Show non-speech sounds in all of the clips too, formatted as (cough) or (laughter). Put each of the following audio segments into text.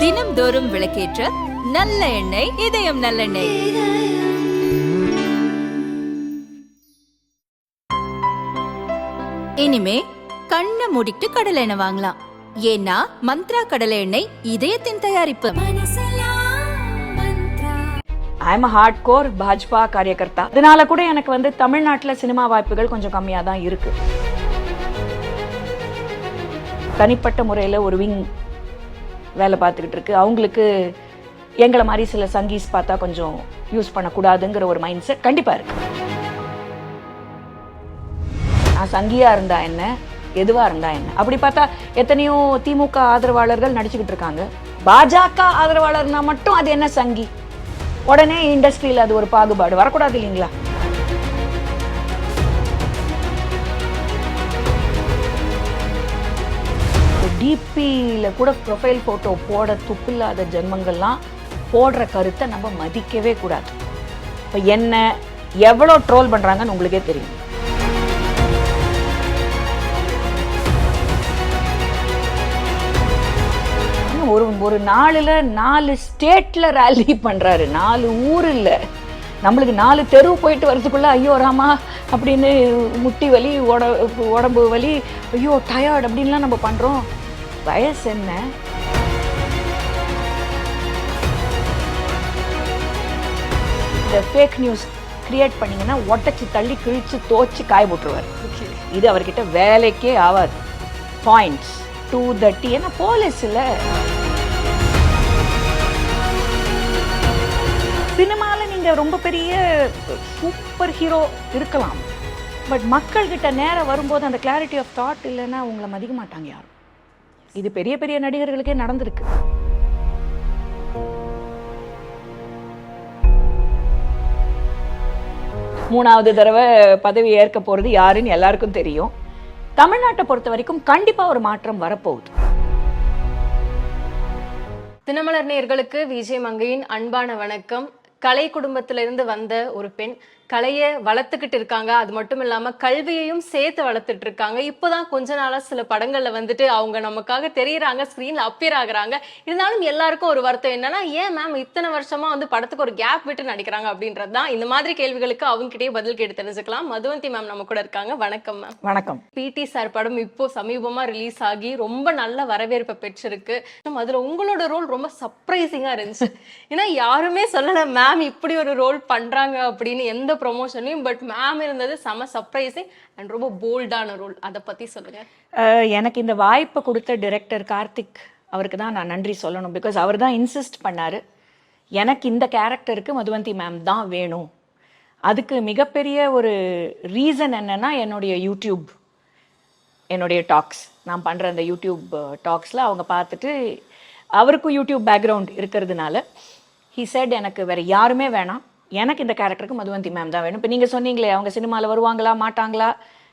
தினம்தோறும் விளக்கேற்ற நல்ல எண்ணெய் இதயம் நல்லெண்ணெய். இனிமே கண்ணை மூடிட்டு கடலை எண்ணெய் வாங்கலாம். ஏன்னா மந்த்ரா கடலை எண்ணெய் இதயத்தின் தயாரிப்பு. I am hardcore Bhajpa karyakarta. அதனால கூட எனக்கு வந்து தமிழ்நாட்டுல சினிமா வாய்ப்புகள் கொஞ்சம் கம்மியா தான் இருக்கு. தனிப்பட்ட முறையில் ஒரு விங் வேலை பார்த்துக்கிட்டு இருக்கு. அவங்களுக்கு எங்களை மாதிரி சில சங்கீஸ் பார்த்தா கொஞ்சம் யூஸ் பண்ணக்கூடாதுங்கிற ஒரு மைண்ட் செட் கண்டிப்பாக இருக்கு. நான் சங்கியாக இருந்தா என்ன? எதுவாக இருந்தா என்ன? அப்படி பார்த்தா எத்தனையோ திமுக ஆதரவாளர்கள் நடிச்சுக்கிட்டு இருக்காங்க. பாஜக ஆதரவாளர்னா மட்டும் அது என்ன சங்கி? உடனே இண்டஸ்ட்ரியில் அது ஒரு பாகுபாடு. வரக்கூடாது இல்லைங்களா? டிபியில் கூட ப்ரொஃபைல் ஃபோட்டோ போட துப்பில்லாத ஜென்மங்கள்லாம் போடுற கருத்தை நம்ம மதிக்கவே கூடாது. இப்போ என்ன எவ்வளோ ட்ரோல் பண்ணுறாங்கன்னு உங்களுக்கே தெரியும். ஒரு ஒரு நாளில் நாலு ஸ்டேட்டில் ரேலி பண்ணுறாரு நாலு ஊர் இல்லை நம்மளுக்கு நாலு தெரு போயிட்டு வரதுக்குள்ளே ஐயோ ராமா அப்படின்னு முட்டி வலி உட உடம்பு வலி ஐயோ டயர்ட் அப்படின்லாம் நம்ம பண்ணுறோம் வயசு என்ன இந்த ஃபேக் நியூஸ் கிரியேட் பண்ணீங்கன்னா ஒட்டச்சி தள்ளி கிழிச்சு தோச்சு காய போட்டுருவார். இது அவர்கிட்ட வேலைக்கே ஆகாது பாயிண்ட்ஸ் டூ தட்டி ஏன்னா போலீஸ் சினிமாவில் நீங்கள் ரொம்ப பெரிய சூப்பர் ஹீரோ இருக்கலாம். பட் மக்கள்கிட்ட நேரம் வரும்போது அந்த கிளாரிட்டி ஆஃப் தாட் இல்லைன்னா உங்களை மதிக்க மாட்டாங்க யாரும். இது பெரிய பெரிய நடிகர்களுக்கே நடந்திருக்கு. மூணாவது தடவை பதவி ஏற்க போகிறது யாருன்னு எல்லாருக்கும் தெரியும். தமிழ்நாட்டை பொறுத்த வரைக்கும் கண்டிப்பாக ஒரு மாற்றம் வரப்போகுது. தினமலர் நேர்களுக்கு விஜய் மங்கையின் அன்பான வணக்கம். கலை குடும்பத்திலிருந்து வந்த ஒரு பெண் கலையை வளர்த்துக்கிட்டு இருக்காங்க. அது மட்டும் இல்லாம கல்வியையும் சேர்த்து வளர்த்துட்டு இருக்காங்க. இப்போதான் கொஞ்ச நாளா சில படங்கள்ல வந்துட்டு அவங்க நமக்காக தெரியறாங்க ஸ்கிரீன்ல அப்பியர் ஆகுறாங்க. இருந்தாலும் எல்லாருக்கும் ஒரு வருத்தம் என்னன்னா ஏன் மேம் இத்தனை வருஷமா வந்து படத்துக்கு ஒரு கேப் விட்டு நடிக்கிறாங்க? அப்படின்றது தான் இந்த மாதிரி கேள்விகளுக்கு அவங்க கிட்டயே பதில் கேட்டு தெரிஞ்சுக்கலாம். மதுவந்தி மேம் நம்ம கூட இருக்காங்க. வணக்கம் மேம் வணக்கம். பிடி சார் படம் இப்போ சமீபமா ரிலீஸ் ஆகி ரொம்ப நல்ல வரவேற்பை பெற்றிருக்கு. அதுல உங்களோட ரோல் ரொம்ப சர்ப்ரைசிங்கா இருந்துச்சு. ஏன்னா யாருமே சொல்லல மேம் இப்படி ஒரு ரோல் பண்றாங்க அப்படின்னு எந்த ப்ரொமோஷனையும் பட் மேம் இருந்தது செம சர்ப்ரைசிங் அண்ட் ரொம்ப போல்டான ரோல் அதை பற்றி சொல்லுங்க. எனக்கு இந்த வாய்ப்பை கொடுத்த டிரெக்டர் கார்த்திக் அவருக்கு தான் நான் நன்றி சொல்லணும். பிகாஸ் அவர் தான் இன்சிஸ்ட் பண்ணார் எனக்கு இந்த கேரக்டருக்கு மதுவந்தி மேம் தான் வேணும். அதுக்கு மிகப்பெரிய ஒரு ரீசன் என்னன்னா என்னுடைய யூடியூப் என்னுடைய டாக்ஸ் நான் பண்ணுற அந்த யூடியூப் டாக்ஸில் அவங்க பார்த்துட்டு அவருக்கும் யூடியூப் பேக்ரவுண்ட் இருக்கிறதுனால ஹி செட் எனக்கு வேறு யாருமே வேணாம். எனக்கு இந்த கேரக்டருக்கு மதுவந்தி மேம் தான் வேணும். இப்போ நீங்கள் சொன்னீங்களே அவங்க சினிமாவில் வருவாங்களா மாட்டாங்களா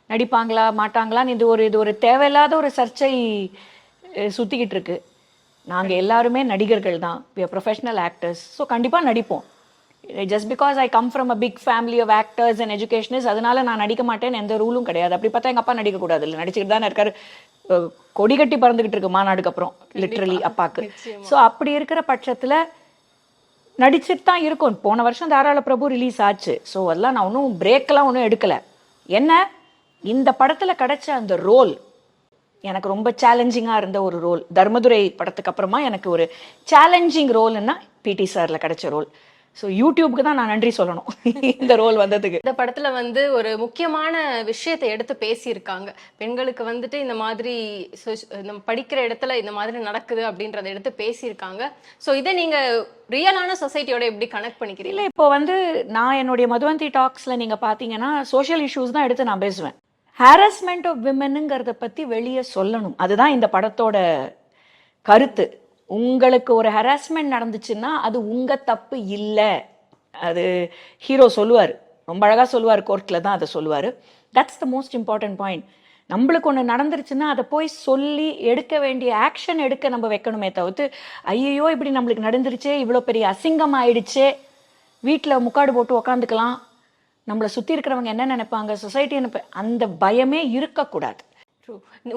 நடிப்பாங்களா மாட்டாங்களான்னு இது ஒரு இது ஒரு தேவையில்லாத ஒரு சர்ச்சை அஹ், சுத்திக்கிட்டு இருக்கு. நாங்கள் எல்லாருமே நடிகர்கள் தான். We are professional actors so கண்டிப்பாக நடிப்போம். Just because I come from a big family of actors and educationist அதனால நான் நடிக்க மாட்டேன்னு எந்த ரூலும் கிடையாது. அப்படி பார்த்தா எங்கள் அப்பா நடிக்கக்கூடாது இல்லை நடிச்சுக்கிட்டு தானே இருக்காரு. கொடி கட்டி பறந்துக்கிட்டு இருக்கு மாநாடுக்கு அப்புறம். லிட்ரலி அப்பாக்கு. ஸோ அப்படி இருக்கிற பட்சத்தில் நடிச்சுட்டு தான் இருக்கும். போன வருஷம் தாராள பிரபு ரிலீஸ் ஆச்சு. ஸோ அதெல்லாம் நான் ஒன்றும் பிரேக்கெலாம் ஒன்றும் எடுக்கலை. என்ன? இந்த படத்தில் கிடைச்ச அந்த ரோல் எனக்கு ரொம்ப சேலஞ்சிங்காக இருந்த ஒரு ரோல் தர்மதுரை படத்துக்கு அப்புறமா எனக்கு ஒரு சேலஞ்சிங் ரோல்னா பிடி சாரில் கிடைச்ச ரோல் ஸோ யூடியூப்க்கு தான் நான் நன்றி சொல்லணும். (laughs) இந்த ரோல் வந்ததுக்கு. இந்த படத்துல வந்து ஒரு முக்கியமான விஷயத்தை எடுத்து பேசியிருக்காங்க. பெண்களுக்கு வந்துட்டு இந்த மாதிரி நம்ம படிக்கிற இடத்துல இந்த மாதிரி நடக்குது அப்படின்றத எடுத்து பேசியிருக்காங்க. ஸோ இதை நீங்க ரியலான சொசைட்டியோட எப்படி கனெக்ட் பண்ணிக்கிறீங்க? இல்லை இப்போ வந்து நான் என்னுடைய மதுவந்தி டாக்ஸில் நீங்கள் பார்த்தீங்கன்னா சோஷியல் இஷ்யூஸ் தான் எடுத்து நான் பேசுவேன். ஹாரஸ்மெண்ட் ஆஃப் விமனுங்கிறத பற்றி வெளியே சொல்லணும். அதுதான் இந்த படத்தோட கருத்து. உங்களுக்கு ஒரு ஹராஸ்மெண்ட் நடந்துச்சுன்னா அது உங்கள் தப்பு இல்லை. அது ஹீரோ சொல்லுவார். ரொம்ப அழகாக சொல்லுவார் கோர்ட்டில் தான் அதை சொல்லுவார். That's the most important point நம்மளுக்கு ஒன்று நடந்துருச்சுன்னா அதை போய் சொல்லி எடுக்க வேண்டிய ஆக்ஷன் எடுக்க நம்ம வைக்கணுமே தவிர்த்து ஐயோ இப்படி நம்மளுக்கு நடந்துருச்சே இவ்வளோ பெரிய அசிங்கம் ஆயிடுச்சே வீட்டில் முக்காடு போட்டு உக்காந்துக்கலாம். நம்மளை சுற்றி இருக்கிறவங்க என்ன நினைப்பாங்க? சொசைட்டி நினைப்ப அந்த பயமே இருக்கக்கூடாது.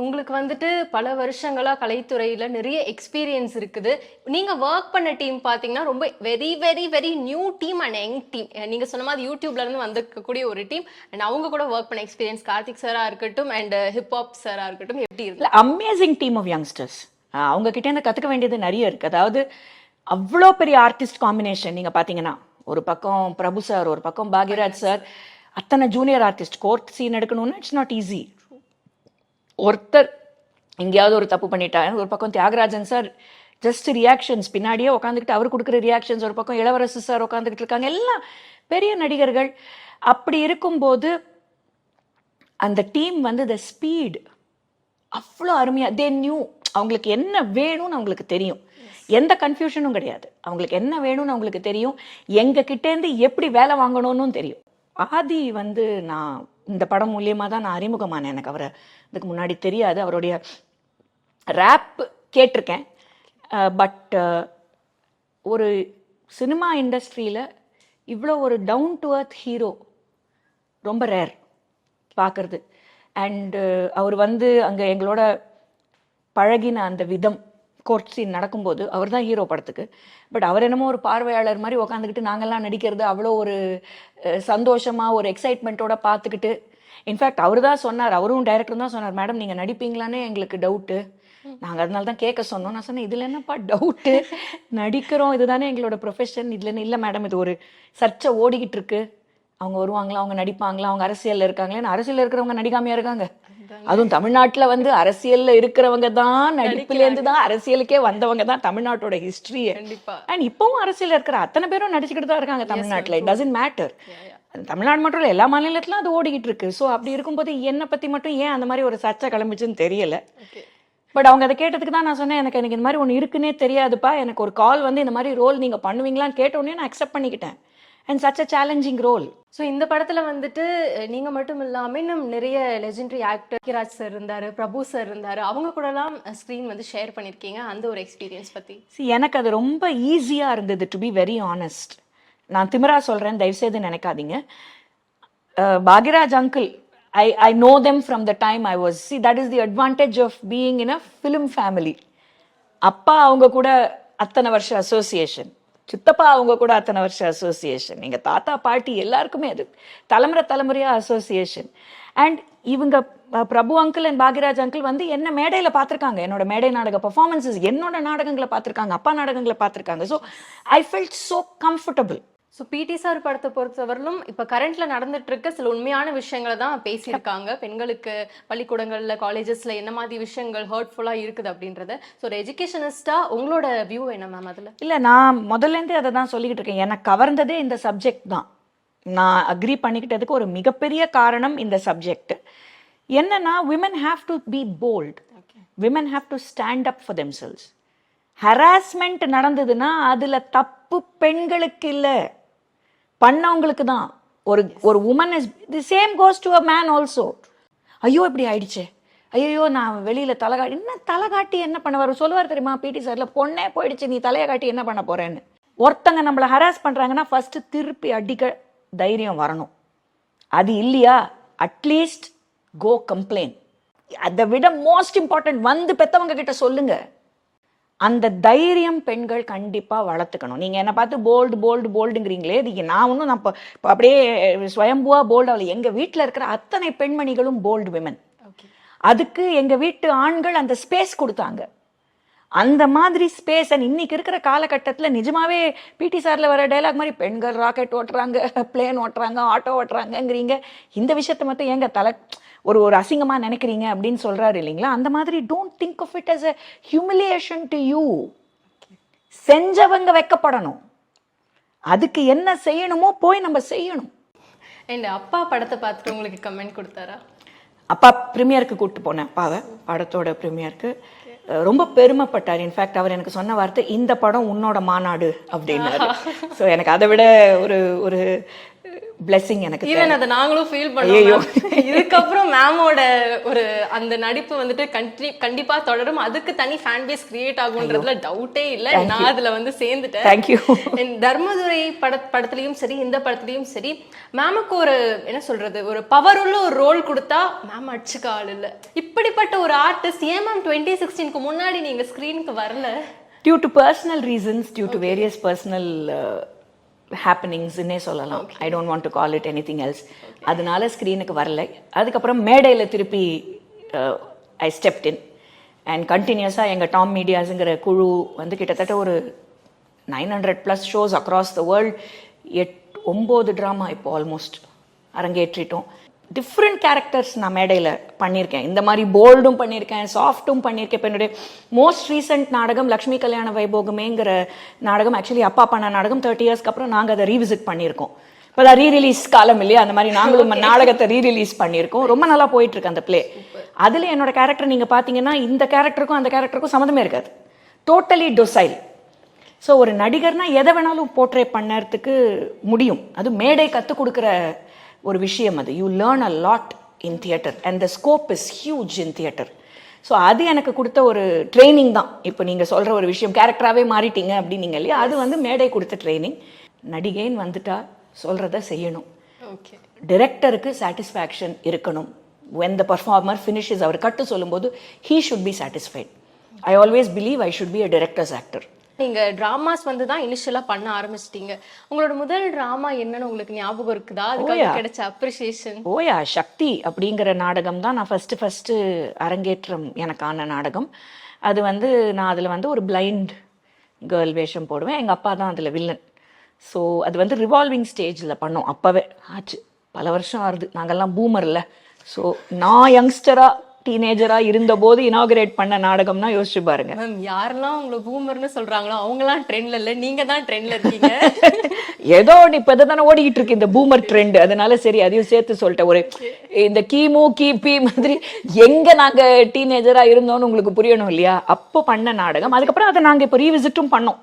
உங்களுக்கு வந்துட்டு பல வருஷங்களா கலைத்துறையில நிறைய எக்ஸ்பீரியன்ஸ் இருக்குது. நீங்க ஒர்க் பண்ண டீம் பாத்தீங்கன்னா ரொம்ப very very very new team and young team நீங்க சொன்ன மாதிரி யூடியூப்ல இருந்து வந்திருக்கக்கூடிய ஒரு டீம் அண்ட் அவங்க கூட ஒர்க் பண்ண எக்ஸ்பீரியன்ஸ் கார்த்திக் சாரா இருக்கட்டும் அண்ட் ஹிப்ஹாப் சாரா இருக்கட்டும் எப்படி இருக்கு? அமேசிங் டீம் ஆஃப் யங்ஸ்டர்ஸ் அவங்க கிட்ட இருந்து கற்றுக்க வேண்டியது நிறைய இருக்குது அதாவது அவ்வளோ பெரிய ஆர்டிஸ்ட் காம்பினேஷன் நீங்கள் பார்த்தீங்கன்னா ஒரு பக்கம் பிரபு சார் ஒரு பக்கம் பாக்யராஜ் சார் அத்தனை ஜூனியர் ஆர்டிஸ்ட் கோர்ட் சீன் எடுக்கணும்னா இட்ஸ் நாட் ஈஸி ஒருத்தர் எங்கேயாவது ஒரு தப்பு பண்ணிட்டா ஒரு பக்கம் தியாகராஜன் சார் ஜஸ்ட் ரியாக்ஷன்ஸ் பின்னாடியே உட்காந்துக்கிட்டு அவர் கொடுக்குற ரியாக்ஷன்ஸ் ஒரு பக்கம் இளவரசு சார் உட்காந்துக்கிட்டு இருக்காங்க. எல்லாம் பெரிய நடிகர்கள். அப்படி இருக்கும்போது அந்த டீம் வந்து த ஸ்பீட் அவ்வளோ அருமையாக தே நியூ அவங்களுக்கு என்ன வேணும்னு அவங்களுக்கு தெரியும். எந்த கன்ஃபியூஷனும் கிடையாது. அவங்களுக்கு என்ன வேணும்னு அவங்களுக்கு தெரியும். எங்க கிட்டேருந்து எப்படி வேலை வாங்கணும்னு தெரியும். ஆதி வந்து நான் இந்த படம் மூலியமாக தான் நான் அறிமுகமானேன் எனக்கு அவரை. இதுக்கு முன்னாடி தெரியாது அவருடைய ரேப் கேட்டிருக்கேன். பட் ஒரு சினிமா இண்டஸ்ட்ரியில் இவ்வளோ ஒரு டவுன் டு அர்த் ஹீரோ ரொம்ப ரேர் பார்க்குறது அண்டு அவர் வந்து அங்கே எங்களோட பழகின அந்த விதம் கோர்ட் சீன் நடக்கும்போது அவர் தான் ஹீரோ படத்துக்கு. பட் அவர் என்னமோ ஒரு பார்வையாளர் மாதிரி உட்காந்துக்கிட்டு நாங்கள்லாம் நடிக்கிறது அவ்வளோ ஒரு சந்தோஷமாக ஒரு எக்ஸைட்மெண்ட்டோட பார்த்துக்கிட்டு. இன்ஃபேக்ட் அவர் தான் சொன்னார். அவரும் டைரக்டரும் தான் சொன்னார். மேடம் நீங்கள் நடிப்பீங்களான்னு எங்களுக்கு டவுட்டு நாங்கள் அதனால தான் கேட்க சொன்னோம். நான் சொன்னேன் இதில் என்னப்பா டவுட்டு நடிக்கிறோம். இதுதானே எங்களோட ப்ரொஃபஷன் இதில் இல்லை மேடம் இது ஒரு சர்ச்சை ஓடிக்கிட்டு இருக்குது அவங்க வருவாங்களா அவங்க நடிப்பாங்களா அவங்க அரசியல்ல இருக்காங்களே அரசியல்ல இருக்கிறவங்க நடிக்காமையா இருக்காங்க. அதுவும் தமிழ்நாட்டுல வந்து அரசியல்ல இருக்கிறவங்க தான் நடிப்புல இருந்து தான் அரசியலுக்கே வந்தவங்க தான் தமிழ்நாட்டோட கண்டிப்பா. அண்ட் இப்பவும் அரசியல்ல இருக்கிற அத்தனை பேரும் நடிச்சுக்கிட்டு தான் இருக்காங்க தமிழ்நாட்டுல. இட் டசன்ட் மேட்டர் தமிழ்நாடு மட்டும் இல்லை எல்லா மாநிலத்திலும் அது ஓடிக்கிட்டு இருக்கு. ஸோ அப்படி இருக்கும்போது என்னை பத்தி மட்டும் ஏன் அந்த மாதிரி ஒரு சர்ச்சை கிளம்பிச்சுன்னு தெரியல. பட் அவங்க அதை கேட்டதுக்கு தான் நான் சொன்னேன் எனக்கு எனக்கு இந்த மாதிரி ஒன்று இருக்குன்னே தெரியாதுப்பா. எனக்கு ஒரு கால் வந்து இந்த மாதிரி ரோல் நீங்கள் பண்ணுவீங்களான்னு கேட்ட உடனே நான் அக்செப்ட் பண்ணிக்கிட்டேன். And such a challenging role so இந்த படத்துல வந்துட்டு அஹ், நீங்க மட்டும் இல்லாம இன்னும் நிறைய லெஜெண்டரி ஆக்டர் கிராஜ் சார் இருந்தாரு பிரபு சார் இருந்தாரு. அவங்க கூடலாம் ஸ்க்ரீன் வந்து ஷேர் பண்ணிருக்கீங்க. அந்த ஒரு எக்ஸ்பீரியன்ஸ் பத்தி. See எனக்கு அது ரொம்ப ஈஸியாக இருந்தது டு பி வெரி ஆனஸ்ட் நான் திமிரா சொல்கிறேன் தயவுசெய்து நினைக்காதீங்க. அஹ், Bhagyaraj uncle I I know them from the time I was see that is the advantage of being in a film family அப்பா அவங்க கூட அத்தனை வருஷம் அசோசியேஷன் சித்தப்பா அவங்க கூட அத்தனை வருஷம் அசோசியேஷன் எங்கள் தாத்தா பாட்டி எல்லாருக்குமே அது தலைமுறை தலைமுறையாக அசோசியேஷன் அண்ட் இவங்க Prabhu uncle and Bhagyaraj uncle வந்து என்ன மேடையில் பார்த்துருக்காங்க. என்னோட மேடை நாடக பர்ஃபார்மன்ஸஸ் என்னோட நாடகங்களை பார்த்துருக்காங்க அப்பா நாடகங்களை பார்த்துருக்காங்க. So I felt so comfortable so PT sir படத்தை பொறுத்தவரையிலும் இப்போ கரண்ட்ல நடந்துட்டு இருக்க சில உண்மையான விஷயங்களை தான் பேசியிருக்காங்க. பெண்களுக்கு பள்ளிக்கூடங்கள்ல காலேஜஸ்ல என்ன மாதிரி விஷயங்கள் ஹர்ட்ஃபுல்லா இருக்குது அப்படின்றத. ஸோ ஒரு எஜுகேஷனிஸ்டா உங்களோட வியூ என்ன மேம் அதுல? இல்லை நான் முதல்லேருந்தே அதை தான் சொல்லிக்கிட்டு இருக்கேன். எனக்கு கவர்ந்ததே இந்த சப்ஜெக்ட் தான். நான் அக்ரி பண்ணிக்கிட்டதுக்கு ஒரு மிகப்பெரிய காரணம் இந்த சப்ஜெக்ட் என்னன்னா women have to be bold women have to stand up for themselves harassment நடந்ததுன்னா அதுல தப்பு பெண்களுக்கு இல்லை. பண்ணவங்களுக்கு தான். ஒரு ஒரு woman is the same goes to a man also ஐயோ இப்படி ஆயிடுச்சு. ஐயோ நான் வெளியில் தலை காட்டி என்ன தலை காட்டி என்ன பண்ண வரும் சொல்லுவார் தெரியுமா பிடி சார்ல பொண்ணே போயிடுச்சு நீ தலையை காட்டி என்ன பண்ண போறேன்னு? ஒருத்தங்க நம்மளை ஹராஸ் பண்ணுறாங்கன்னா ஃபஸ்ட்டு திருப்பி அடிக்க தைரியம் வரணும். அது இல்லையா? அட்லீஸ்ட் கோ கம்ப்ளைண்ட் அதை விட மோஸ்ட் இம்பார்ட்டன்ட் வந்து பெற்றவங்க கிட்ட சொல்லுங்கள் அந்த தைரியம் பெண்கள் கண்டிப்பா வளர்த்துக்கணும். நீங்க என்ன பார்த்து போல்டு போல்டு போல்டுங்கிறீங்களே இது நான் ஒன்றும் நான் இப்போ அப்படியே ஸ்வயம்புவா போல்டு அவளை எங்க வீட்டில் இருக்கிற அத்தனை பெண்மணிகளும் போல்டு விமன் அதுக்கு எங்க வீட்டு ஆண்கள் அந்த ஸ்பேஸ் கொடுத்தாங்க. அந்த மாதிரி ஸ்பேஸ் அண்ட் இன்னைக்கு இருக்கிற காலகட்டத்தில் நிஜமாவே பிடி சார்ல வர டைலாக் மாதிரி பெண்கள் ராக்கெட் ஓட்டுறாங்க பிளேன் ஓட்டுறாங்க ஆட்டோ ஓட்டுறாங்கங்கிறீங்க. இந்த விஷயத்த மட்டும் ஏங்க தலை ஒரு ஒரு அசிங்கமா நினைக்கிறீங்க அப்படின்னு சொல்றாரு இல்லைங்களா? அந்த மாதிரி don't think of it as a humiliation to you செஞ்சவங்க வெக்கப்படணும். அதுக்கு என்ன செய்யணுமோ போய் நம்ம செய்யணும். அண்ட் அப்பா படத்தை பார்த்துட்டு உங்களுக்கு கமெண்ட் கொடுத்தாரா? அப்பா ப்ரீமியருக்கு கூப்பிட்டு போனேன். அப்பாவை படத்தோட ப்ரீமியருக்கு. ரொம்ப பெருமைப்பட்டார். இன்ஃபேக்ட் அவர் எனக்கு சொன்ன வார்த்தை இந்த படம் உன்னோட மாநாடு அப்படின்னாரு. ஸோ எனக்கு அதை விட ஒரு ஒரு blessing எனக்கு. ஈவன் அதை நாங்களும் ஃபீல். பண்ணோம் இதுக்கப்புறம் மேமோட ஒரு அந்த நடிப்பு வந்துட்டு கண்டி கண்டிப்பா தொடரும். அதுக்கு தனி ஃபேன் பேஸ் கிரியேட் ஆகுன்றதுல டவுட்டே இல்ல. நான் அதுல வந்து சேர்ந்துட்டேன். And தர்மதுரை பட படத்துலயும் சரி இந்த படத்துலயும் சரி மேமுக்கு ஒரு என்ன சொல்றது ஒரு பவர் உள்ள ஒரு ரோல் கொடுத்தா மேம் அடிச்சுக்க ஆள் இல்ல. இப்படிப்பட்ட ஒரு ஆர்டிஸ்ட் ஏன் மேம் டுவெண்ட்டி சிக்ஸ்டீனுக்கு முன்னாடி நீங்க ஸ்கிரீனுக்கு வரல? Due to personal reasons due to various personal ஹேப்பனிங்ஸ்னே சொல்லலாம். I don't want to call it anything else அதனால ஸ்க்ரீனுக்கு வரல. அதுக்கப்புறம் மேடையில் திருப்பி ஐ ஸ்டெப்ட் இன் அண்ட் கண்டினியூஸாக எங்கள் டாம் மீடியாஸுங்கிற குழு வந்து கிட்டத்தட்ட ஒரு nine hundred plus shows across the world எட் ஒம்பது ட்ராமா இப்போ ஆல்மோஸ்ட் அரங்கேற்றிட்டோம். டிஃப்ரெண்ட் கேரக்டர்ஸ் நான் மேடையில் பண்ணியிருக்கேன். இந்த மாதிரி போல்டும் பண்ணியிருக்கேன் சாஃப்ட்டும் பண்ணியிருக்கேன். இப்போ என்னுடைய மோஸ்ட் ரீசெண்ட் நாடகம் லக்ஷ்மி கல்யாண வைபோகமேங்கிற நாடகம் ஆக்சுவலி அப்பா பண்ண நாடகம் தேர்ட்டி இயர்ஸ்க்கு அப்புறம் நாங்கள் அதை ரீவிசிட் பண்ணியிருக்கோம். இப்போ தான் ரீ ரிலீஸ் காலம் இல்லையா? அந்த மாதிரி நாங்களும் நாடகத்தை ரீ ரிலீஸ் பண்ணியிருக்கோம். ரொம்ப நல்லா போயிட்டு இருக்கு அந்த ப்ளே அதில் என்னோட கேரக்டர் நீங்கள் பார்த்தீங்கன்னா இந்த கேரக்டருக்கும் அந்த கேரக்டருக்கும் சம்மந்தமே இருக்காது. டோட்டலி டொசைல் ஸோ ஒரு நடிகர்னா எதை வேணாலும் போர்ட்ரே பண்ணறதுக்கு முடியும். அது மேடை கற்றுக் கொடுக்குற ஒரு விஷயம் அது. You learn a lot in theatre and the scope is huge in theatre so அது எனக்கு கொடுத்த ஒரு ட்ரைனிங் தான். இப்போ நீங்கள் சொல்கிற ஒரு விஷயம் கேரக்டராகவே மாறிட்டீங்க அப்படின்னீங்க இல்லையா? அது வந்து மேடை கொடுத்த ட்ரைனிங் நடிகைன்னு வந்துட்டா சொல்கிறத செய்யணும். ஓகே டிரெக்டருக்கு சாட்டிஸ்ஃபேக்ஷன் இருக்கணும். When the performer finishes அவர் கட்டு சொல்லும்போது he should be satisfied. I always believe i should be a director's actor. நீங்க டிராமாஸ் வந்து தான் இனிஷியலா பண்ண ஆரம்பிச்சிட்டீங்க. உங்களோட முதல் டிராமா என்னன்னு உங்களுக்கு ஞாபகம் இருக்குதா? அதுக்காக. கிடைச்ச அப்ரிசியேஷன் ஓயா சக்தி அப்படிங்கிற நாடகம் தான் நான் ஃபஸ்ட்டு ஃபஸ்ட்டு அரங்கேற்றம் எனக்கான நாடகம். அது வந்து நான் அதில் வந்து ஒரு பிளைண்ட் கேர்ள் வேஷம் போடுவேன். எங்கள் அப்பா தான் அதில் வில்லன் ஸோ அது வந்து ரிவால்விங் ஸ்டேஜில் பண்ணோம். அப்போவே ஆச்சு. பல வருஷம் ஆகுது. நாங்கெல்லாம் பூமர்ல ஸோ நான் யங்ஸ்டராக டீனேஜராக இருந்தபோது இனாகிரேட் பண்ண நாடகம்னா யோசிச்சு பாருங்க. மேம் யாரெல்லாம் உங்களை பூமர்னு சொல்றாங்களோ அவங்கலாம் ட்ரெண்ட்ல இல்ல. நீங்க தான் ட்ரெண்ட்ல இருக்கீங்க. (laughs) ஏதோ இப்போ தானே ஓடிக்கிட்டு இருக்கு இந்த பூமர் ட்ரெண்ட் அதனால சரி அதையும் சேர்த்து சொல்லிட்டேன். ஒரு இந்த கிமு கிபி மாதிரி எங்க நாங்க டீனேஜரா இருந்தோம்னு உங்களுக்கு புரியணும் இல்லையா? அப்போ பண்ண நாடகம். அதுக்கப்புறம் அதை நாங்க இப்போ ரீவிசிட்டும் பண்ணோம்.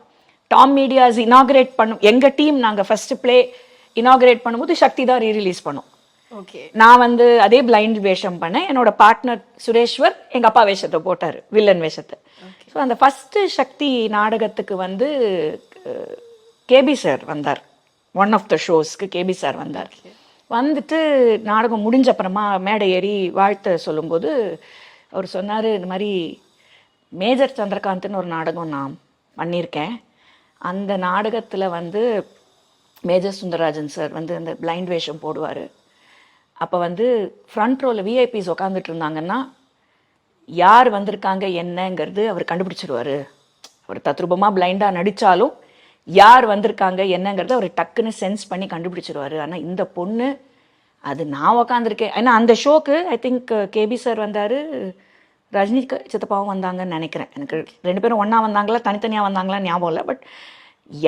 டாம் மீடியாஸ் இனாகிரேட் பண்ணோம். எங்க டீம் நாங்க ஃபர்ஸ்ட் ப்ளே இனாகிரேட் பண்ணும்போது சக்தி தான் ரீ ரிலீஸ் பண்ணோம். நான் வந்து அதே பிளைண்ட் வேஷம் பண்ணேன். என்னோட பார்ட்னர் சுரேஸ்வர் எங்க அப்பா வேஷத்தை போட்டாரு வில்லன் வேஷத்தை. ஸோ அந்த ஃபர்ஸ்ட் சக்தி நாடகத்துக்கு வந்து கேபி சார் வந்தார். ஒன் ஆஃப் த ஷோஸ்க்கு கேபி சார் வந்தார். வந்துட்டு நாடகம் முடிஞ்ச அப்புறமா மேடை ஏறி வாழ்த்த சொல்லும்போது அவர் சொன்னார் இந்த மாதிரி மேஜர் சந்திரகாந்த்னு ஒரு நாடகம் நான் பண்ணியிருக்கேன். அந்த நாடகத்தில் வந்து மேஜர் சுந்தரராஜன் சார் வந்து அந்த பிளைண்ட் வேஷம் போடுவார். அப்போ வந்து ஃப்ரண்ட் ரோவில் விஐபிஸ் உட்காந்துட்டு இருந்தாங்கன்னா யார் வந்திருக்காங்க என்னங்கிறது அவர் கண்டுபிடிச்சிருவாரு. அவர் தத்ரூபமாக பிளைண்டாக நடித்தாலும் யார் வந்திருக்காங்க என்னங்கிறத அவர் டக்குன்னு சென்ஸ் பண்ணி கண்டுபிடிச்சிருவாரு. ஆனால் இந்த பொண்ணு அது நான் உக்காந்துருக்கேன். ஏன்னா அந்த ஷோக்கு ஐ திங்க் கேபி சார் வந்தார் ரஜினி சித்தப்பாவும் வந்தாங்கன்னு நினைக்கிறேன். எனக்கு ரெண்டு பேரும் ஒன்றா வந்தாங்களா தனித்தனியாக வந்தாங்களா ஞாபகம் இல்லை. பட்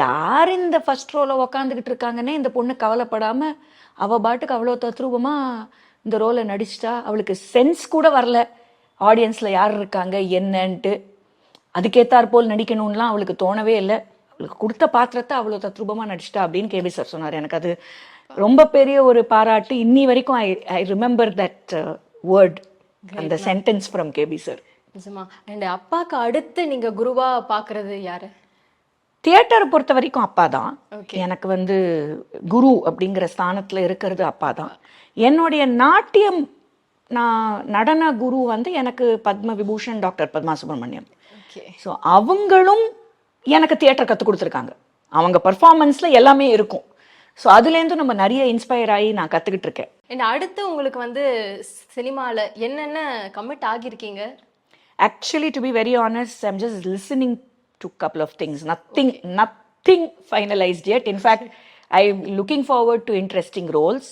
யார் இந்த ஃபஸ்ட் ரோவில் உக்காந்துக்கிட்டு இருக்காங்கன்னே இந்த பொண்ணு கவலைப்படாமல் அவள் பாட்டுக்கு அவ்வளோ தத்ரூபமாக இந்த ரோலை நடிச்சிட்டா. அவளுக்கு சென்ஸ் கூட வரல. ஆடியன்ஸில் யார் இருக்காங்க என்னன்ட்டு. அதுக்கேத்தாற் போல் நடிக்கணும்லாம் அவளுக்கு தோணவே இல்லை. அவளுக்கு கொடுத்த பாத்திரத்தை அவ்வளோ தத்ரூபமாக நடிச்சிட்டா அப்படின்னு கேபி சார் சொன்னார். எனக்கு அது ரொம்ப பெரிய ஒரு பாராட்டு. இன்னி வரைக்கும் I I remember that word அந்த சென்டென்ஸ் ஃப்ரம் கேபி சார். நிஜமா. அண்ட் அப்பாக்கு அடுத்து நீங்க குருவா பாக்குறது யாரு? தியேட்டரை பொறுத்த வரைக்கும் அப்பா தான். எனக்கு வந்து குரு அப்படிங்கிற ஸ்தானத்தில் இருக்கிறது அப்பா தான். என்னுடைய நாட்டியம் நான் நடன குரு வந்து எனக்கு Padma Vibhushan doctor Padma Subramaniam okay so அவங்களும் எனக்கு தியேட்டர் கற்றுக் கொடுத்துருக்காங்க. அவங்க பர்ஃபார்மன்ஸில் எல்லாமே இருக்கும். ஸோ அதுலேருந்து நம்ம நிறைய இன்ஸ்பயர் ஆகி நான் கற்றுக்கிட்டு இருக்கேன் அண்ட் அடுத்து உங்களுக்கு வந்து சினிமால என்னென்ன கமிட் ஆகியிருக்கீங்க? Actually, to be very honest, I'm just listening to couple of things. Nothing, nothing finalized yet. In fact, (laughs) I'm looking forward to interesting roles.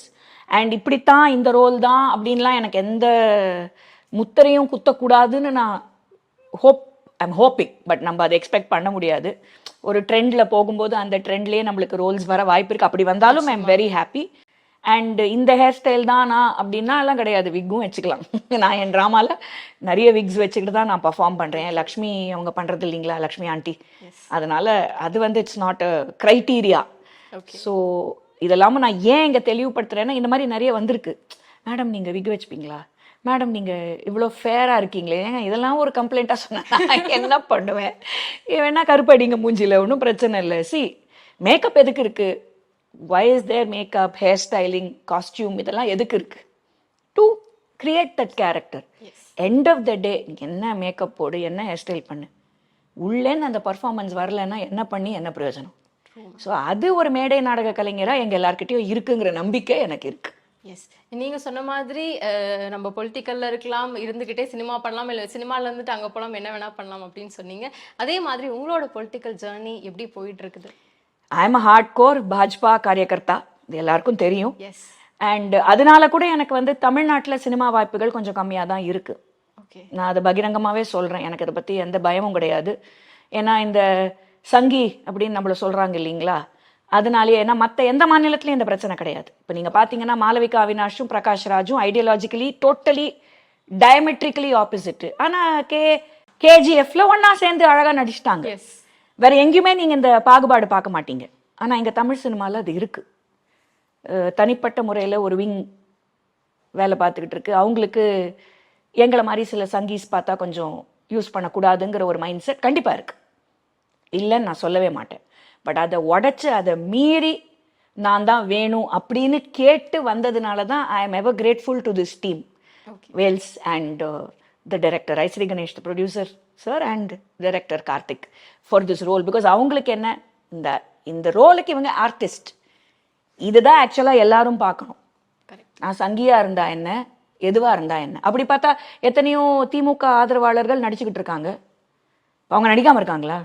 And இப்படித்தான் இந்த ரோல் தான் அப்படின்லாம் எனக்கு எந்த முத்திரையும் குத்தக்கூடாதுன்னு நான் ஹோப் ஐம் ஹோப்பிங் பட் நம்ம அதை எக்ஸ்பெக்ட் பண்ண முடியாது ஒரு ட்ரெண்டில் போகும்போது அந்த ட்ரெண்ட்லேயே நம்மளுக்கு ரோல்ஸ் வர வாய்ப்பு இருக்குது அப்படி வந்தாலும் I am very happy and இந்த ஹேர் ஸ்டைல் தான் நான் அப்படின்னா எல்லாம் கிடையாது. விக்கும் வச்சுக்கலாம். (laughs) நான் என் ட்ராமாவில் நிறைய விக்ஸ் வச்சுக்கிட்டு தான் நான் பர்ஃபார்ம் பண்ணுறேன் லக்ஷ்மி அவங்க பண்ணுறது இல்லைங்களா? லக்ஷ்மி ஆண்டி அதனால அது வந்து it's not a criteria so இதெல்லாம நான் ஏன் இங்கே தெளிவுபடுத்துறேன்னா இந்த மாதிரி நிறைய வந்திருக்கு. மேடம் நீங்கள் விக் வச்சுப்பீங்களா? மேடம் நீங்கள் இவ்வளோ ஃபேராக இருக்கீங்களே. ஏங்க இதெல்லாம் ஒரு கம்ப்ளைண்ட்டாக சொன்னேன் என்ன பண்ணுவேன்? வேணா கருப்படிங்க மூஞ்சில ஒன்றும் பிரச்சனை இல்லை. சி மேக்கப் எதுக்கு இருக்கு? Why is there makeup hair styling costume இதெல்லாம் எதுக்கு இருக்கு? To create that character end of the day என்ன மேக்கப் போடு என்ன ஹேர் ஸ்டைல் பண்ணு? உள்ளேன்னு அந்த பர்ஃபார்மன்ஸ் வரலைன்னா என்ன பண்ணி என்ன பிரயோஜனம்? ஸோ அது ஒரு மேடை நாடக கலைஞராக எங்கள் எல்லார்கிட்டயும் இருக்குங்கிற நம்பிக்கை எனக்கு இருக்கு. எஸ் நீங்க சொன்ன மாதிரி நம்ம பொலிட்டிக்கல்ல இருக்கலாம் இருந்துகிட்டே சினிமா பண்ணலாம் இல்ல சினிமால இருந்துட்டு அங்க போலாம் என்ன வேணா பண்ணலாம் அப்படின்னு சொன்னீங்க. அதே மாதிரி உங்களோட பொலிட்டிக்கல் ஜேர்னி எப்படி போயிட்டு இருக்குது? I am hardcore Bhajpa karyakarta. இது எல்லாருக்கும் தெரியும். அண்ட் அதனால கூட எனக்கு வந்து தமிழ்நாட்டில் சினிமா வாய்ப்புகள் கொஞ்சம் கம்மியாக தான் இருக்கு. ஓகே நான் அதை பகிரங்கமாகவே சொல்கிறேன் எனக்கு அதை பற்றி எந்த பயமும் கிடையாது. ஏன்னா இந்த சங்கி அப்படின்னு நம்மள சொல்கிறாங்க இல்லைங்களா? அதனாலேயே ஏன்னா மற்ற எந்த மாநிலத்திலையும் இந்த பிரச்சனை கிடையாது. இப்போ நீங்கள் பார்த்தீங்கன்னா மாளவிகா அவினாஷும் பிரகாஷ் ராஜும் ஐடியாலஜிக்கலி டோட்டலி டயமெட்ரிக்கலி ஆப்போசிட் ஆனால் கே கேஜிஎஃப்ல ஒன்றா சேர்ந்து அழகாக நடிச்சிட்டாங்க. வேற எங்கேயுமே நீங்கள் இந்த பாகுபாடு பார்க்க மாட்டீங்க. ஆனால் இங்கே தமிழ் சினிமாவில் அது இருக்குது தனிப்பட்ட முறையில் ஒரு விங் வேலை பார்த்துக்கிட்டு இருக்கு. அவங்களுக்கு எங்களை மாதிரி சில சங்கீஸ் பார்த்தா கொஞ்சம் யூஸ் பண்ணக்கூடாதுங்கிற ஒரு மைண்ட் செட் கண்டிப்பாக இருக்கு. இல்லைன்னு நான் சொல்லவே மாட்டேன். பட் அதை உடைச்சு அதை மீறி நான் தான் வேணும் அப்படின்னு கேட்டு வந்ததுனால தான் I am ever grateful to this team Vels and the director Ishari Ganesh the producer sir and director Karthik for this role because அவங்களுக்கு என்ன? இந்த இந்த ரோலுக்கு இவங்க ஆர்டிஸ்ட் இதுதான் ஆக்சுவலாக எல்லாரும் பார்க்கணும். கரெக்ட் நான் சங்கியா இருந்தா என்ன? எதுவா இருந்தா என்ன? அப்படி பார்த்தா எத்தனையோ திமுக ஆதரவாளர்கள் நடிச்சுக்கிட்டு இருக்காங்க. அவங்க நடிக்காம இருக்காங்களா?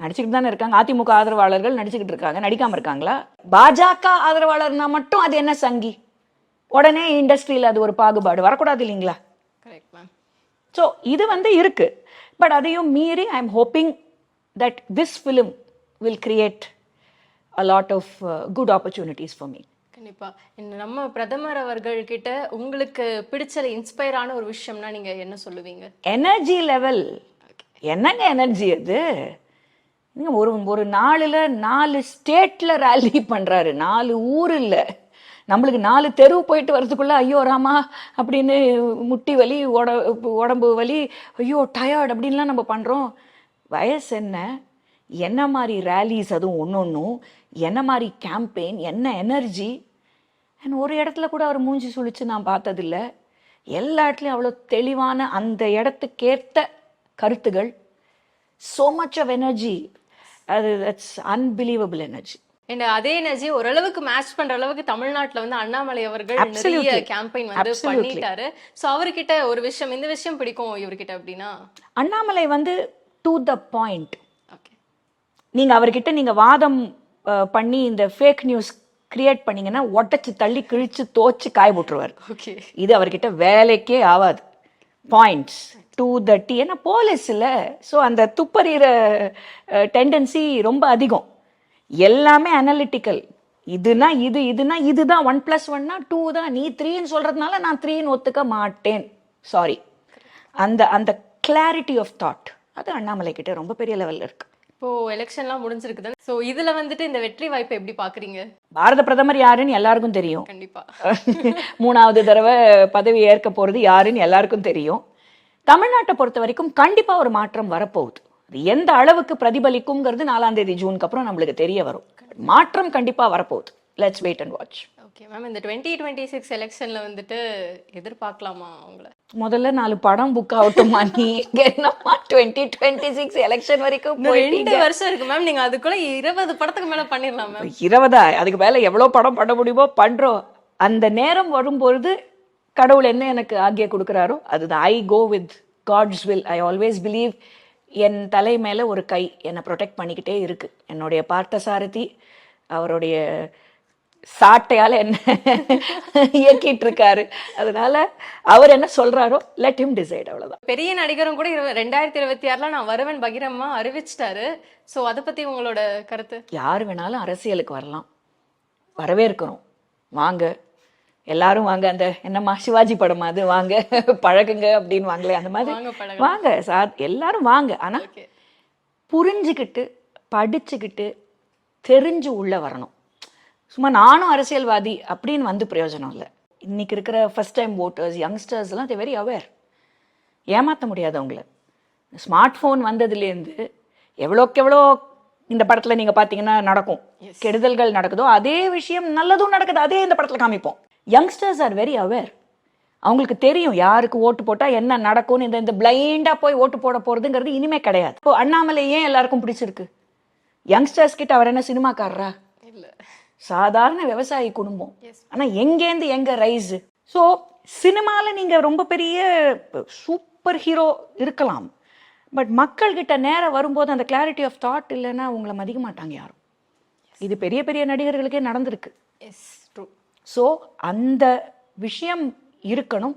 நடிச்சுக்கிட்டு தானே இருக்காங்க. அதிமுக ஆதரவாளர்கள் நடிச்சுக்கிட்டு இருக்காங்க. நடிக்காம இருக்காங்களா? பாஜக ஆதரவாளர்னா மட்டும் அது என்ன சங்கி? உடனே இண்டஸ்ட்ரியில் அது ஒரு பாகுபாடு. வரக்கூடாது இல்லைங்களா? ஸோ இது வந்து இருக்கு. பட் அதையும் மீறி I am hoping that this film will create a lot of good opportunities for me கண்டிப்பா. இந்த நம்ம பிரதமர் அவர்கள் கிட்ட உங்களுக்கு பிடிச்ச இன்ஸ்பயர் ஆன ஒரு விஷயம்னா நீங்க என்ன சொல்லுவீங்க? எனர்ஜி லெவல் என்னங்க எனர்ஜி அது? ஒரு ஒரு நாளில் நாலு ஸ்டேட்ல ரேலி பண்றாரு. நாலு ஊர் இல்ல நம்மளுக்கு நாலு தெரு போயிட்டு வரதுக்குள்ள ஐயோ ராமா அப்படின்னு முட்டி வலி உட உடம்பு வலி ஐயோ டயர்ட் அப்படின்லாம் நம்ம பண்ணுறோம் வயசு என்ன? என்ன மாதிரி ரேலிஸ் அதுவும் ஒன்னொன்னும் என்ன மாதிரி கேம்பெயின் என்ன எனர்ஜி அண்ட் ஒரு இடத்துல கூட அவர் மூஞ்சி சுழித்து நான் பார்த்ததில்ல. எல்லா இடத்துலையும் அவ்வளோ தெளிவான அந்த இடத்துக்கேற்ற கருத்துகள். ஸோ மச் ஆஃப் எனர்ஜி அது தட்ஸ் அன்பிலீவபிள் எனர்ஜி And அதே எனர்ஜி ஓரளவுக்கு மேட்ச் பண்ற அளவுக்கு தமிழ்நாட்டுல வந்து அண்ணாமலை அவர்கள் நிறைய. கேம்பெயின் வந்து. பண்ணிட்டாரு. சோ அவர்கிட்ட ஒரு விஷயம் இந்த விஷயம் பிடிக்கும் இவர்கிட்ட அப்படின்னா? அண்ணாமலை வந்து டு த பாயிண்ட் நீங்க அவர்கிட்ட நீங்க வாதம் பண்ணி இந்த ஃபேக் நியூஸ் கிரியேட் பண்ணீங்கன்னா ஒட்டச்சு தள்ளி கிழிச்சு தோச்சு காய போட்டுருவார். ஓகே இது அவர்கிட்ட வேலைக்கே ஆகாது பாயிண்ட்ஸ் டு த டி ஏன்னா போலீஸ் இல்லை. ஸோ அந்த துப்பறிகிற டெண்டன்சி ரொம்ப அதிகம். எல்லாமே அனலிட்டிக்கல் இதுனா இது இதுனா இதுதான் ஒன் ப்ளஸ் ஒன்னா டூ தான். நீ த்ரீன்னு சொல்றதுனால நான் த்ரீன்னு ஒத்துக்க மாட்டேன். சாரி அந்த அந்த கிளாரிட்டி ஆஃப் தாட் அது அண்ணாமலை கிட்ட ரொம்ப பெரிய லெவல்ல இருக்கு. இப்போ எலெக்ஷன்லாம் முடிஞ்சிருக்குது சோ இதுல வந்துட்டு இந்த வெற்றி வாய்ப்பை எப்படி பாக்குறீங்க பாரத பிரதமர் யாருன்னு எல்லாருக்கும் தெரியும். கண்டிப்பா. (laughs) மூணாவது தடவை பதவி ஏற்க போறது யாருன்னு எல்லாருக்கும் தெரியும். தமிழ்நாட்டை பொறுத்த வரைக்கும் கண்டிப்பா ஒரு மாற்றம் வரப்போகுது. அது எந்த அளவுக்கு பிரதிபலிக்குங்கிறது நாலாம் தேதி ஜூனுக்கு அப்புறம் நம்மளுக்கு தெரிய வரும். மாற்றம் கண்டிப்பா வரப்போகுது. Let's wait and watch okay ma'am இந்த டுவெண்ட்டி டுவெண்ட்டி சிக்ஸ் எலெக்ஷன்ல வந்துட்டு எதிர்பார்க்கலாமா அவங்கள முதல்ல நாலு படம் புக் ஆகட்டுமா நீ என்னம்மா டுவெண்ட்டி டுவெண்ட்டி சிக்ஸ் எலெக்ஷன் வரைக்கும் ரெண்டு வருஷம் இருக்கு மேம் நீங்க அதுக்குள்ள இருபது படத்துக்கு மேல பண்ணிடலாம் மேம் இருபதா? அதுக்கு மேல எவ்வளவு படம் பண்ண முடியுமோ பண்றோம். அந்த நேரம் வரும்பொழுது கடவுள் என்ன எனக்கு ஆகிய கொடுக்குறாரோ அதுதான். I go with God's will I always believe என் தலை மேல ஒரு கை என்னை ப்ரொடெக்ட் பண்ணிக்கிட்டே இருக்கு. என்னுடைய பார்த்தசாரதி அவருடைய சாட்டையால என்ன (laughs) இயக்கிட்டு இருக்காரு. அதனால அவர் என்ன சொல்றாரோ லெட் him டிசைட் அவ்வளவுதான். பெரிய நடிகரும் கூட ரெண்டாயிரத்தி இருபத்தி ஆறுல நான் வருவேன் பகிரமா அறிவிச்சிட்டாரு. சோ அத பத்தி உங்களோட கருத்து? யார் வேணாலும் அரசியலுக்கு வரலாம். வரவேற்கிறோம். வாங்க எல்லாரும் வாங்க அந்த என்னம்மா சிவாஜி படம் அது? வாங்க பழகுங்க அப்படின்னு வாங்களே அந்த மாதிரி. வாங்க பழகலாம். வாங்க சா எல்லாரும் வாங்க. ஆனா ஓகே. புரிஞ்சுக்கிட்டு படிச்சுக்கிட்டு தெரிஞ்சு உள்ள வரணும். சும்மா நானும் அரசியல்வாதி அப்படின்னு வந்து பிரயோஜனம் இல்லை. இன்னைக்கு இருக்கிற ஃபர்ஸ்ட் டைம் ஓட்டர்ஸ் யங்ஸ்டர்ஸ்லாம் தே வெரி அவேர் ஏமாற்ற முடியாது அவங்கள. ஸ்மார்ட் ஃபோன் வந்ததுலேருந்து எவ்வளோக்கு எவ்வளோ இந்த படத்தில் நீங்கள் பார்த்தீங்கன்னா நடக்கும். கெடுதல்கள் நடக்குதோ அதே விஷயம் நல்லதும் நடக்குது. அதே இந்த படத்தில் காமிப்போம். யங்ஸ்டர்ஸ் ஆர் வெரி அவேர் அவங்களுக்கு தெரியும் யாருக்கு ஓட்டு போட்டால் என்ன நடக்கும்னு. இந்த இந்த பிளைண்டாக போய் ஓட்டு போட போகிறதுங்கிறது இனிமே கிடையாது. இப்போ அண்ணாமலை ஏன் எல்லாருக்கும் பிடிச்சிருக்கு? யங்ஸ்டர்ஸ் கிட்ட அவர் என்ன சினிமாக்காரரா? இல்ல. சாதாரண விவசாயி குடும்பம். ஆனா எங்கேருந்து எங்க ரைஸ் ஸோ சினிமால நீங்க ரொம்ப பெரிய சூப்பர் ஹீரோ இருக்கலாம். பட் மக்கள்கிட்ட நேரம் வரும்போது அந்த கிளாரிட்டி ஆஃப் தாட் இல்லைன்னா உங்களை மதிக்க மாட்டாங்க யாரும். இது பெரிய பெரிய நடிகர்களுக்கே நடந்திருக்கு. எஸ் ஸோ அந்த விஷயம் இருக்கணும்.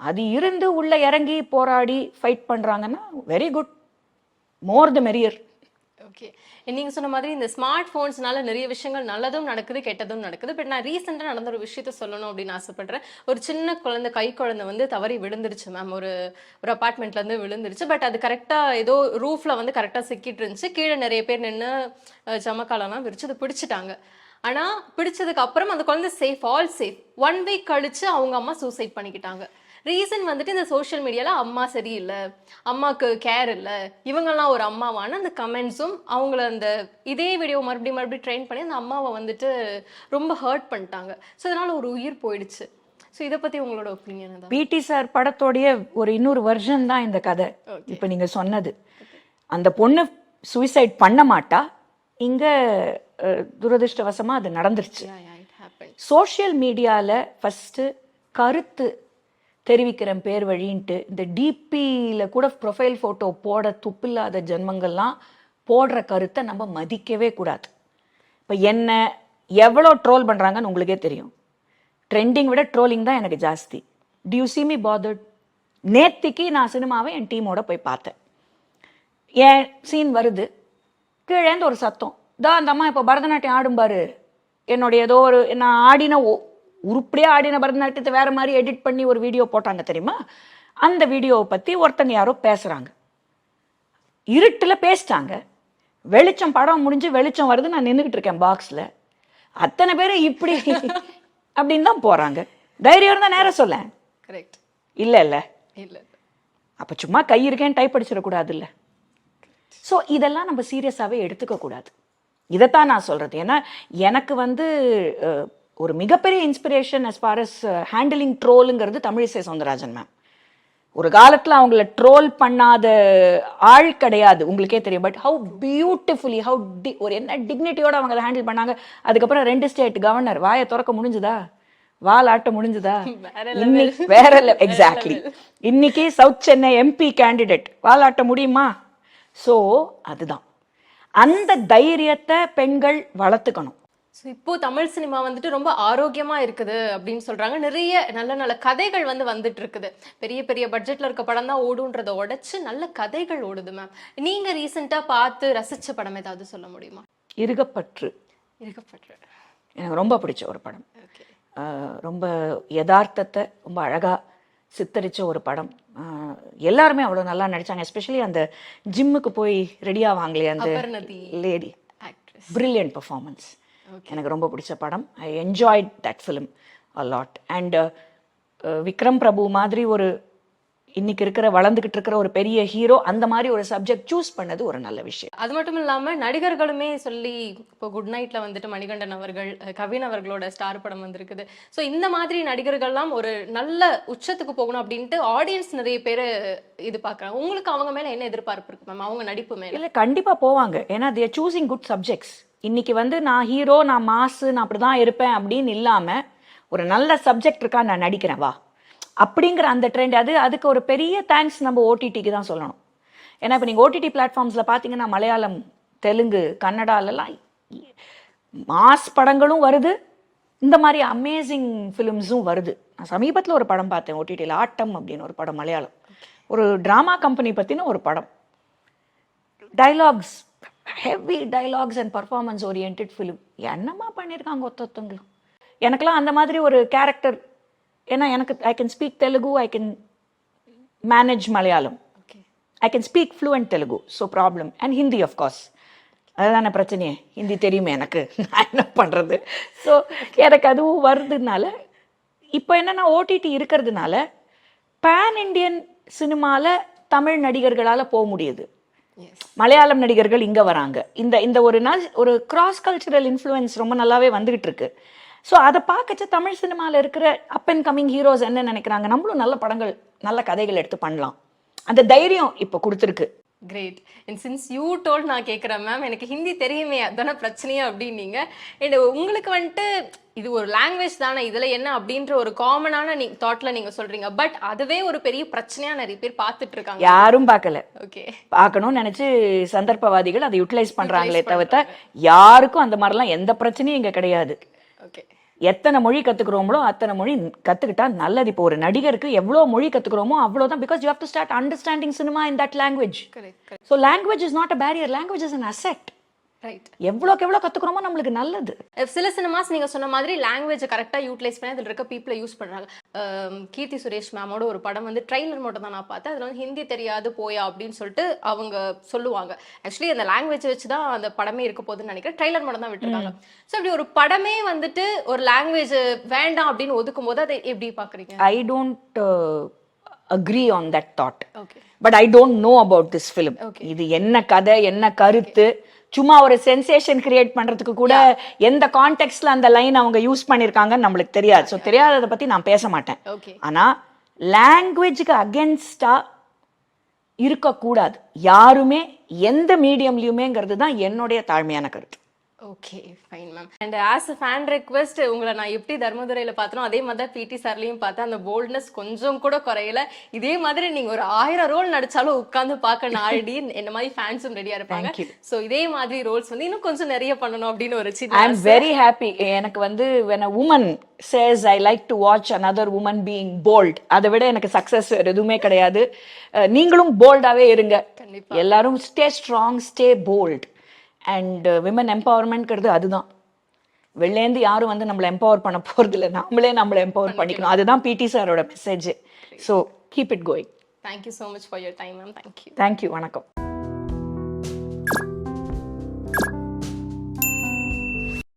அது இருந்து உள்ள இறங்கி போராடி ஃபைட் பண்ணுறாங்கன்னா very good more the merrier okay நீங்க சொன்ன மாதிரி இந்த ஸ்மார்ட் போன்ஸ்னால நிறைய விஷயங்கள் நல்லதும் நடக்குது கெட்டதும் நடக்குது. பட் நான் ரீசெண்டாக நடந்த ஒரு விஷயத்த சொல்லணும் அப்படின்னு ஆசைப்படுறேன். ஒரு சின்ன குழந்தை கை குழந்தை வந்து தவறி விழுந்துருச்சு மேம் ஒரு ஒரு அபார்ட்மெண்ட்ல இருந்து விழுந்துருச்சு. பட் அது கரெக்டாக ஏதோ ரூஃப்ல வந்து கரெக்டாக சிக்கிட்டு இருந்துச்சு. கீழே நிறைய பேர் நின்று ஜமக்காலெல்லாம் விரிச்சு அதை பிடிச்சிட்டாங்க. ஆனா பிடிச்சதுக்கு அப்புறம் அந்த குழந்தை safe all safe one week கழிச்சு அவங்க அம்மா சூசைட் பண்ணிக்கிட்டாங்க. ரீசன் வந்துட்டு இந்த சோஷியல் மீடியால அம்மா சரியில்லை அம்மாக்கு கேர் இல்லை இவங்கெல்லாம் ஒரு அம்மாவான அந்த கமெண்ட்ஸும் அவங்கள அந்த இதே வீடியோ மறுபடியும் மறுபடியும் ட்ரெயின் பண்ணி அந்த அம்மாவை வந்துட்டு ரொம்ப ஹர்ட் பண்ணிட்டாங்க. ஸோ அதனால ஒரு உயிர் போயிடுச்சு. ஸோ இதை பத்தி உங்களோட ஒப்பீனியன் பிடி சார் படத்தோடைய ஒரு இன்னொரு வெர்ஷன் தான் இந்த கதை. இப்போ நீங்க சொன்னது. அந்த பொண்ணு சூசைட் பண்ண மாட்டா. இங்க அஹ், துரதிர்ஷ்டவசமா அது நடந்துருச்சு. சோஷியல் மீடியாவில் ஃபஸ்ட்டு கருத்து தெரிவிக்கிறேன் பேர் வழின்ட்டு இந்த டிபியில் கூட ப்ரொஃபைல் ஃபோட்டோ போட துப்பில்லாத ஜென்மங்கள்லாம் போடுற கருத்தை நம்ம மதிக்கவே கூடாது. இப்போ என்ன எவ்வளோ ட்ரோல் பண்ணுறாங்கன்னு உங்களுக்கே தெரியும். ட்ரெண்டிங் விட ட்ரோலிங் தான் எனக்கு ஜாஸ்தி. டியூ சி மீ பாதர்ட் நேத்திக்கு நான் சினிமாவை என் டீமோட போய் பார்த்தேன். என் சீன் வருது. கீழேந்து ஒரு சத்தம். தா அந்த அம்மா இப்போ பரதநாட்டியம் ஆடும் பாரு. என்னுடைய ஏதோ ஒரு நான் ஆடின ஒ- உருப்படியா ஆடின பரதநாட்டியத்தை வேற மாதிரி எடிட் பண்ணி ஒரு வீடியோ போட்டாங்க தெரியுமா? அந்த வீடியோவை பத்தி ஒருத்தங்க யாரோ பேசுறாங்க. இருட்டுல பேசிட்டாங்க. வெளிச்சம் படம் முடிஞ்சு வெளிச்சம் வருது. நான் நின்றுக்கிட்டு இருக்கேன் பாக்ஸ்ல அத்தனை பேரும் இப்படி (laughs) அப்படின்னு தான் போறாங்க. தைரியம் இருந்தா நேரம் சொல்ல கரெக்ட் இல்ல இல்ல. இல்ல அப்ப சும்மா கை இருக்கேன்னு டைப் அடிச்சிடக்கூடாது இல்ல ஸோ இதெல்லாம் நம்ம சீரியஸாகவே எடுத்துக்க கூடாது இதைத்தான் நான் சொல்றது. ஏன்னா எனக்கு வந்து ஒரு மிகப்பெரிய inspiration as far as handling ட்ரோலுங்கிறது Tamilisai Soundararajan ma'am ஒரு காலத்துல அவங்கள ட்ரோல் பண்ணாத ஆள் கிடையாது. உங்களுக்கே தெரியும். பட் ஹவு பியூட்டிஃபுல்லி ஹவு டி ஒரு என்ன டிக்னிட்டியோட அவங்க அதை ஹேண்டில் பண்ணாங்க. அதுக்கப்புறம் ரெண்டு ஸ்டேட் கவர்னர் வாயை திறக்க முடிஞ்சுதா? வால் ஆட்ட முடிஞ்சுதா? (laughs) வேற எக்ஸாக்ட்லி இன்னைக்கு சவுத் சென்னை எம்பி கேண்டிடேட் வால் ஆட்ட முடியுமா? ஸோ அதுதான். அந்த தைரியத்தை பெண்கள் வளர்த்துக்கணும். ஸோ இப்போ தமிழ் சினிமா வந்துட்டு ரொம்ப ஆரோக்கியமா இருக்குது அப்படின்னு சொல்றாங்க. நிறைய நல்ல நல்ல கதைகள் வந்து வந்துட்டு இருக்குது. பெரிய பெரிய பட்ஜெட்ல இருக்க படம் தான் ஓடுன்றதை உடைச்சு நல்ல கதைகள் ஓடுது மேம் நீங்க ரீசெண்டா பார்த்து ரசிச்ச படம் ஏதாவது சொல்ல முடியுமா? இருகப்பற்று. இருக்கப்பட்ட எனக்கு ரொம்ப பிடிச்ச ஒரு படம். ரொம்ப யதார்த்தத்தை ரொம்ப அழகா சித்தரிச்ச ஒரு படம். எல்லாருமே அவ்வளோ நல்லா நடிச்சாங்க. எஸ்பெஷலி அந்த ஜிம்முக்கு போய் ரெடி ஆவாங்களே அந்த லேடி பிரில்லியன்ட் பர்ஃபார்மன்ஸ் எனக்கு ரொம்ப பிடிச்ச படம். I enjoyed that film a lot and Vikram Prabhu மாதிரி ஒரு இன்னைக்கு இருக்கிற வளர்ந்துகிட்டு இருக்கிற ஒரு பெரிய ஹீரோ அந்த மாதிரி ஒரு சப்ஜெக்ட் சூஸ் பண்ணது ஒரு நல்ல விஷயம். அது மட்டும் இல்லாம நடிகர்களுமே சொல்லி இப்போ குட் நைட்ல வந்துட்டு மணிகண்டன் அவர்கள் கவின் அவர்களோட ஸ்டார் படம் வந்திருக்குது. ஸோ இந்த மாதிரி நடிகர்கள்லாம் ஒரு நல்ல உச்சத்துக்கு போகணும் அப்படின்ட்டு ஆடியன்ஸ் நிறைய பேர் இது பார்க்கறாங்க உங்களுக்கு அவங்க மேல என்ன எதிர்பார்ப்பு இருக்கு மேம் அவங்க நடிப்பு மேல. இல்ல கண்டிப்பா போவாங்க. ஏன்னா தேர் சூசிங் குட் சப்ஜெக்ட்ஸ் இன்னைக்கு வந்து நான் ஹீரோ நான் மாசு நான் அப்படிதான் இருப்பேன் அப்படின்னு இல்லாம ஒரு நல்ல சப்ஜெக்ட் இருக்கா நான் நடிக்கிறேன் வா. அப்படிங்கிற அந்த ட்ரெண்ட் அது அதுக்கு ஒரு பெரிய தேங்க்ஸ் நம்ம ஓடிடிக்கு தான் சொல்லணும். ஏன்னா இப்போ நீங்கள் ஓடிடி பிளாட்ஃபார்ம்ஸில் பார்த்தீங்கன்னா மலையாளம் தெலுங்கு கன்னடாலெல்லாம் மாஸ் படங்களும் வருது. இந்த மாதிரி அமேசிங் ஃபிலிம்ஸும் வருது. நான் சமீபத்தில் ஒரு படம் பார்த்தேன் ஓடிடியில் ஆட்டம் அப்படின்னு ஒரு படம் மலையாளம். ஒரு ட்ராமா கம்பெனி பற்றின ஒரு படம். Dialogues heavy dialogues and performance orient film என்னம்மா பண்ணியிருக்காங்க ஒத்தொத்தவங்களும்? எனக்கெல்லாம் அந்த மாதிரி ஒரு கேரக்டர் ஏன்னா எனக்கு I can speak Telugu I can manage Malayalam I can speak fluent Telugu so problem and Hindi of course அதுதானே பிரச்சனையே? ஹிந்தி தெரியுமே எனக்கு. நான் என்ன பண்ணுறது ஸோ எனக்கு அதுவும் வருதுனால இப்போ என்னன்னா ஓடிடி இருக்கிறதுனால பேன் இண்டியன் சினிமாவில் தமிழ் நடிகர்களால் போக முடியுது. மலையாளம் நடிகர்கள் இங்கே வராங்க. இந்த இந்த ஒரு நாள் ஒரு கிராஸ் கல்ச்சுரல் இன்ஃப்ளூயன்ஸ் ரொம்ப நல்லாவே வந்துகிட்டு இருக்கு. ஸோ அதை பார்க்கச்ச தமிழ் சினிமாவில் இருக்கிற அப் அண்ட் கமிங் ஹீரோஸ் என்ன நினைக்கிறாங்க. நம்மளும் நல்ல படங்கள் நல்ல கதைகள் எடுத்து பண்ணலாம். அந்த தைரியம் இப்போ கொடுத்துருக்கு. Great and since you told நான் கேட்குறேன் மேம் எனக்கு ஹிந்தி தெரியுமே அதானே பிரச்சனையே அப்படின்னீங்க. அண்ட் உங்களுக்கு வந்துட்டு இது ஒரு லாங்குவேஜ் தானே இதுல என்ன அப்படின்ற ஒரு காமனான நீ தாட்ல நீங்க சொல்றீங்க. பட் அதுவே ஒரு பெரிய பிரச்சனையா நிறைய பேர் பார்த்துட்டு இருக்காங்க. யாரும் பார்க்கல. ஓகே பார்க்கணும்னு நினைச்சு சந்தர்ப்பவாதிகள் அதை யூட்டிலைஸ் பண்றாங்களே தவிர்த்த யாருக்கும் அந்த மாதிரிலாம் எந்த பிரச்சனையும் இங்க கிடையாது. எத்தனை மொழி கத்துக்கிறோமோ அத்தனை மொழி கத்துக்கிட்டா நல்லது. இப்போ ஒரு நடிகருக்கு எவ்வளவு மொழி கத்துக்கிறோமோ அவ்வளவுதான் because you have to start understanding cinema in that language so language is not a barrier language is an asset எவ்வளோக்கு எவ்வளோ கத்துக்கிறோமோ நம்மளுக்கு நல்லது. சில சினிமாஸ் நீங்க சொன்ன மாதிரி லாங்குவேஜ் கரெக்டா யூட்டிலைஸ் பண்ணி அதில் இருக்க பீப்புளை யூஸ் பண்றாங்க. அம், கீர்த்தி சுரேஷ் மேமோட ஒரு படம் வந்து ட்ரைலர் மட்டும் தான் நான் பார்த்தேன். அதுல வந்து ஹிந்தி தெரியாது போயா அப்படின்னு சொல்லிட்டு அவங்க சொல்லுவாங்க. ஆக்சுவலி அந்த லாங்குவேஜ் வச்சு தான் அந்த படமே இருக்க போகுதுன்னு நினைக்கிறேன். ட்ரைலர் மட்டும் தான் விட்டுருக்காங்க. ஸோ அப்படி ஒரு படமே வந்துட்டு ஒரு லாங்குவேஜ் வேண்டாம் அப்படின்னு ஒதுக்கும் போது அதை எப்படி பாக்குறீங்க I don't agree on that thought okay but I don't know about this film இது என்ன கதை என்ன கருத்து சும்மா ஒரு சென்சேஷன் கிரியேட் பண்றதுக்கு கூட எந்த கான்டெக்ட்ல அந்த லைன் அவங்க யூஸ் பண்ணிருக்காங்கன்னு நம்மளுக்கு தெரியாது. ஸோ தெரியாததை பத்தி நான் பேச மாட்டேன். ஆனா லாங்குவேஜுக்கு அகேன்ஸ்டா இருக்கக்கூடாது. யாருமே எந்த மீடியம்லயுமேங்கிறது தான் என்னுடைய தாழ்மையான கருத்து. Okay fine ma'am and as a fan request உங்களை நான் எப்படி தர்மதுரையில பார்த்தனோ அதே மாதிரி தான் பிடி சார்லையும் பார்த்தேன். அந்த போல்ட்னஸ் கொஞ்சம் கூட குறையல. இதே மாதிரி நீங்க ஒரு ஆயிரம் ரோல் நடிச்சாலும் உட்காந்து பார்க்க நான் ரெடி என்ன மாதிரி ஃபேன்ஸும் ரெடியா இருப்பாங்க. ஸோ இதே மாதிரி ரோல்ஸ் வந்து இன்னும் கொஞ்சம் நிறைய பண்ணணும் அப்படின்னு ஒரு ஐ சின்ன எம் வெரி ஹாப்பி எனக்கு வந்து when a woman says I like to watch another woman being bold அதை விட எனக்கு சக்ஸஸ் எதுவுமே கிடையாது. நீங்களும் போல்டாவே இருங்க. எல்லாரும் stay strong stay bold and women எம்பவர்மெண்ட்ங்கிறது அதுதான். வெளிலேருந்து யாரும் வந்து நம்மளை எம்பவர் பண்ண போறது இல்லை நாமளே நம்மளை எம்பவர் பண்ணிக்கணும். அதுதான் பிடி சாரோட message so keep it going thank you so much for your time ma'am thank you thank you வணக்கம்.